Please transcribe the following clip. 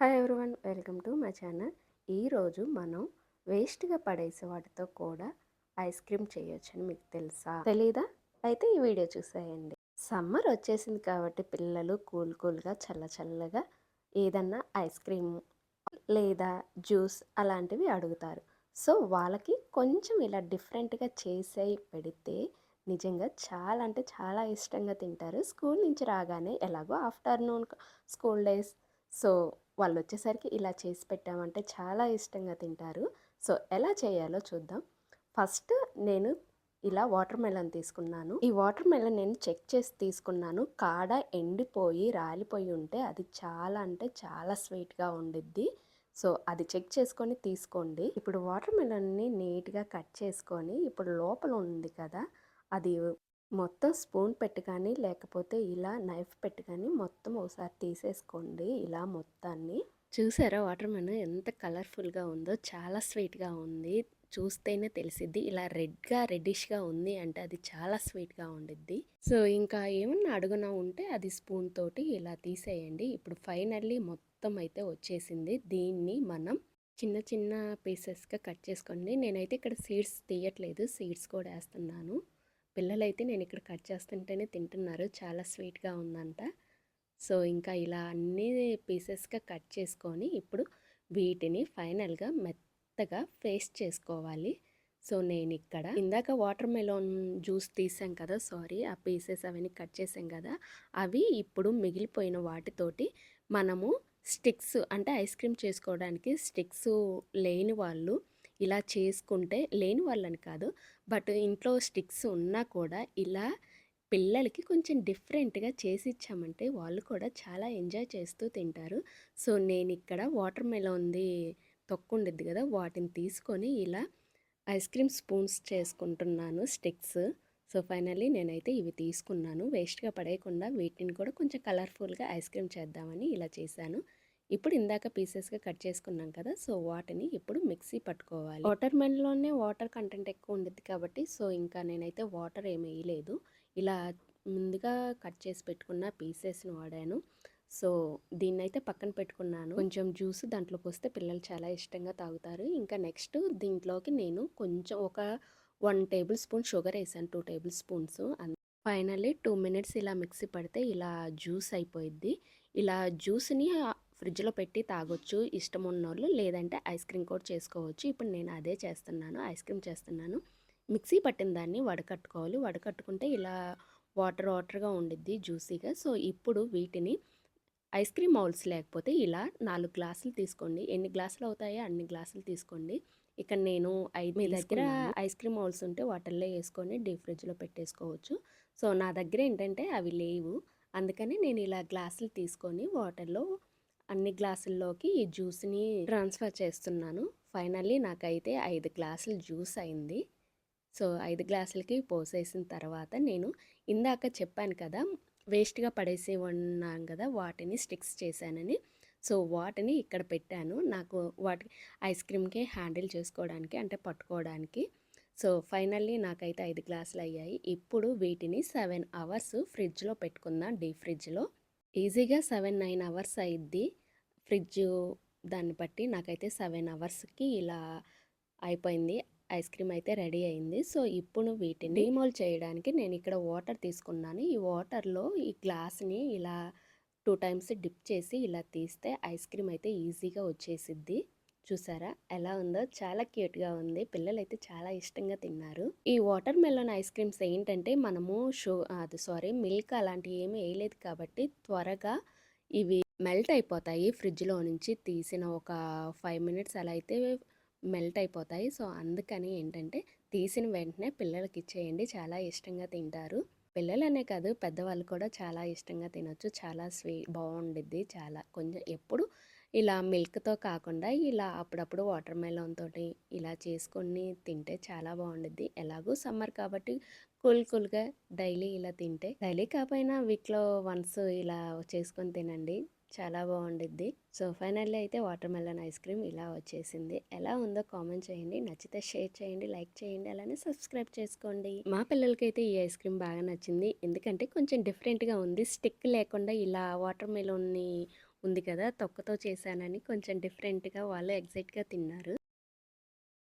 Hi everyone welcome to my channel ఈరోజు మనం వేస్ట్గా పడేసే వాటితో కూడా ఐస్ క్రీమ్ చేయొచ్చని మీకు తెలుసా? తెలీదా? అయితే ఈ వీడియో చూసేయండి. సమ్మర్ వచ్చేసింది కాబట్టి పిల్లలు కూల్ కూల్గా చల్ల చల్లగా ఏదన్నా ఐస్ క్రీమ్ లేదా జ్యూస్ అలాంటివి అడుగుతారు. సో వాళ్ళకి కొంచెం ఇలా డిఫరెంట్గా చేసే పెడితే నిజంగా చాలా అంటే చాలా ఇష్టంగా తింటారు. స్కూల్ నుంచి రాగానే ఎలాగో ఆఫ్టర్నూన్ స్కూల్ డేస్. సో వాళ్ళు వచ్చేసరికి ఇలా చేసి పెట్టామంటే చాలా ఇష్టంగా తింటారు. సో ఎలా చేయాలో చూద్దాం. ఫస్ట్ నేను ఇలా వాటర్ మెలన్ తీసుకున్నాను. ఈ వాటర్ మెలన్ నేను చెక్ చేసి తీసుకున్నాను. కాడ ఎండిపోయి రాలిపోయి ఉంటే అది చాలా అంటే చాలా స్వీట్గా ఉండిద్ది. సో అది చెక్ చేసుకొని తీసుకోండి. ఇప్పుడు వాటర్ మెలన్ని నీట్గా కట్ చేసుకొని ఇప్పుడు లోపల ఉంది కదా అది మొత్తం స్పూన్ పెట్టుకొని కానీ లేకపోతే ఇలా నైఫ్ పెట్టుకొని కానీ మొత్తం ఒకసారి తీసేసుకోండి ఇలా మొత్తాన్ని. చూసారా వాటర్ మెలన్ ఎంత కలర్ఫుల్గా ఉందో చాలా స్వీట్గా ఉంది. చూస్తేనే తెలిసిద్ది. ఇలా రెడ్గా రెడ్డిష్గా ఉంది అంటే అది చాలా స్వీట్గా ఉండిద్ది. సో ఇంకా ఏమన్నా అడుగున ఉంటే అది స్పూన్ తోటి ఇలా తీసేయండి. ఇప్పుడు ఫైనల్లీ మొత్తం అయితే వచ్చేసింది. దీన్ని మనం చిన్న చిన్న పీసెస్గా కట్ చేసుకోండి. నేనైతే ఇక్కడ సీడ్స్ తీయట్లేదు. సీడ్స్ కూడా వేస్తున్నాను. పిల్లలైతే నేను ఇక్కడ కట్ చేస్తుంటేనే తింటున్నారు. చాలా స్వీట్గా ఉందంట సో ఇంకా ఇలా అన్ని పీసెస్గా కట్ చేసుకొని ఇప్పుడు వీటిని ఫైనల్గా మెత్తగా పేస్ట్ చేసుకోవాలి. సో నేను ఇక్కడ ఇందాక వాటర్ మెలోన్ జ్యూస్ తీసాం కదా సారీ ఆ పీసెస్ అవన్నీ కట్ చేసాం కదా అవి ఇప్పుడు మిగిలిపోయిన వాటితోటి మనము స్టిక్స్ అంటే ఐస్ క్రీమ్ చేసుకోవడానికి స్టిక్స్ లేని వాళ్ళు ఇలా చేసుకుంటే లేని వాళ్ళని కాదు. బట్ ఇంట్లో స్టిక్స్ ఉన్నా కూడా ఇలా పిల్లలకి కొంచెం డిఫరెంట్గా చేసి ఇచ్చామంటే వాళ్ళు కూడా చాలా ఎంజాయ్ చేస్తూ తింటారు. సో నేను ఇక్కడ వాటర్ మెలోన్ది తొక్కు ఉండిద్ది కదా వాటిని తీసుకొని ఇలా ఐస్ క్రీమ్ స్పూన్స్ చేసుకుంటున్నాను స్టిక్స్. సో ఫైనల్లీ నేనైతే ఇవి తీసుకున్నాను. వేస్ట్గా పడేయకుండా వీటిని కూడా కొంచెం కలర్ఫుల్గా ఐస్ క్రీమ్ చేద్దామని ఇలా చేశాను. ఇప్పుడు ఇందాక పీసెస్గా కట్ చేసుకున్నాం కదా! సో వాటిని ఇప్పుడు మిక్సీ పట్టుకోవాలి. వాటర్ మెన్లోనే వాటర్ కంటెంట్ ఎక్కువ ఉండేది కాబట్టి సో ఇంకా నేనైతే వాటర్ ఏమి వేయలేదు. ఇలా ముందుగా కట్ చేసి పెట్టుకున్న పీసెస్ని వాడాను. సో దీన్ని అయితే పక్కన పెట్టుకున్నాను. కొంచెం జ్యూస్ దాంట్లోకి వస్తే పిల్లలు చాలా ఇష్టంగా తాగుతారు. ఇంకా నెక్స్ట్ దీంట్లోకి నేను కొంచెం ఒక వన్ టేబుల్ స్పూన్ షుగర్ వేసాను. Two tablespoons. Finally two minutes ఇలా మిక్సీ పడితే ఇలా జ్యూస్ అయిపోయిద్ది. ఇలా జ్యూస్ని ఫ్రిడ్జ్లో పెట్టి తాగొచ్చు. ఇష్టం ఉన్నోళ్ళు లేదంటే ఐస్ క్రీమ్ కూడా చేసుకోవచ్చు. ఇప్పుడు నేను అదే చేస్తున్నాను. ఐస్ క్రీమ్ చేస్తున్నాను. మిక్సీ పట్టిన దాన్ని వడకట్టుకోవాలి. వడకట్టుకుంటే ఇలా వాటర్ వాటర్గా ఉండిద్ది జ్యూసీగా. సో ఇప్పుడు వీటిని ఐస్ క్రీమ్ మౌల్స్ లేకపోతే ఇలా నాలుగు గ్లాసులు తీసుకోండి. ఎన్ని గ్లాసులు అవుతాయో అన్ని గ్లాసులు తీసుకోండి. ఇక్కడ నేను ఐదు మీ దగ్గర ఐస్ క్రీమ్ మౌల్స్ ఉంటే వాటర్లో వేసుకొని డీప్ ఫ్రిడ్జ్లో పెట్టేసుకోవచ్చు. సో నా దగ్గర ఏంటంటే అవి లేవు. అందుకని నేను ఇలా గ్లాసులు తీసుకొని వాటర్లో అన్ని గ్లాసుల్లోకి ఈ జ్యూస్ని ట్రాన్స్ఫర్ చేస్తున్నాను. ఫైనల్లీ నాకైతే ఐదు గ్లాసులు జ్యూస్ అయింది. సో ఐదు గ్లాసులకి పోసేసిన తర్వాత నేను ఇందాక చెప్పాను కదా వేస్ట్గా పడేసి ఉన్నాను కదా వాటిని స్టిక్స్ చేశానని. సో వాటిని ఇక్కడ పెట్టాను. నాకు వాటి ఐస్ క్రీమ్కి హ్యాండిల్ చేసుకోవడానికి అంటే పట్టుకోవడానికి సో ఫైనల్లీ నాకైతే ఐదు గ్లాసులు అయ్యాయి. ఇప్పుడు వీటిని సెవెన్ అవర్స్ ఫ్రిడ్జ్లో పెట్టుకుందాం డీప్ ఫ్రిడ్జ్లో. ఈజీగా సెవెన్ నైన్ అవర్స్ అయిద్ది. ఫ్రిడ్జ్ దాన్ని బట్టి నాకైతే సెవెన్ అవర్స్కి ఇలా అయిపోయింది. ఐస్ క్రీమ్ అయితే రెడీ అయింది. సో ఇప్పుడు వీటిని డీమోల్ చేయడానికి నేను ఇక్కడ వాటర్ తీసుకున్నాను. ఈ వాటర్లో ఈ గ్లాస్ని ఇలా టూ టైమ్స్ డిప్ చేసి ఇలా తీస్తే ఐస్ క్రీమ్ అయితే ఈజీగా వచ్చేసిద్ది. చూసారా? ఎలా ఉందో? చాలా క్యూట్గా ఉంది. పిల్లలు అయితే చాలా ఇష్టంగా తిన్నారు. ఈ వాటర్ మెలన్ ఐస్ క్రీమ్స్ ఏంటంటే మనము షో అది సారీ మిల్క్ అలాంటివి ఏమీ వేయలేదు కాబట్టి త్వరగా ఇవి మెల్ట్ అయిపోతాయి. ఫ్రిడ్జ్లో నుంచి తీసిన ఒక ఫైవ్ మినిట్స్ అలా అయితే మెల్ట్ అయిపోతాయి. సో అందుకని ఏంటంటే తీసిన వెంటనే పిల్లలకి ఇచ్చేయండి. చాలా ఇష్టంగా తింటారు. పిల్లలనే కాదు పెద్దవాళ్ళు కూడా చాలా ఇష్టంగా తినొచ్చు. చాలా స్వీట్ బాగుండిద్ది. చాలా కొంచెం ఎప్పుడు ఇలా మిల్క్తో కాకుండా ఇలా అప్పుడప్పుడు వాటర్ మెలన్ తోటి ఇలా చేసుకొని తింటే చాలా బాగుండుద్ది. ఎలాగో సమ్మర్ కాబట్టి కూల్ కూల్గా డైలీ ఇలా తింటే డైలీ కాకపోయినా వీక్లో వన్స్ ఇలా చేసుకొని తినండి చాలా బాగుండిద్ది. సో ఫైనల్లీ అయితే వాటర్ మెలన్ ఐస్ క్రీమ్ ఇలా వచ్చేసింది. ఎలా ఉందో కామెంట్ చేయండి. నచ్చితే షేర్ చేయండి లైక్ చేయండి అలానే సబ్స్క్రైబ్ చేసుకోండి. మా పిల్లలకైతే ఈ ఐస్ క్రీమ్ బాగా నచ్చింది. ఎందుకంటే కొంచెం డిఫరెంట్గా ఉంది. స్టిక్ లేకుండా ఇలా వాటర్ మెలోన్ని ఉంది కదా తొక్కతో చేశానని కొంచెం డిఫరెంట్గా వాళ్ళు ఎగ్జైట్గా తిన్నారు.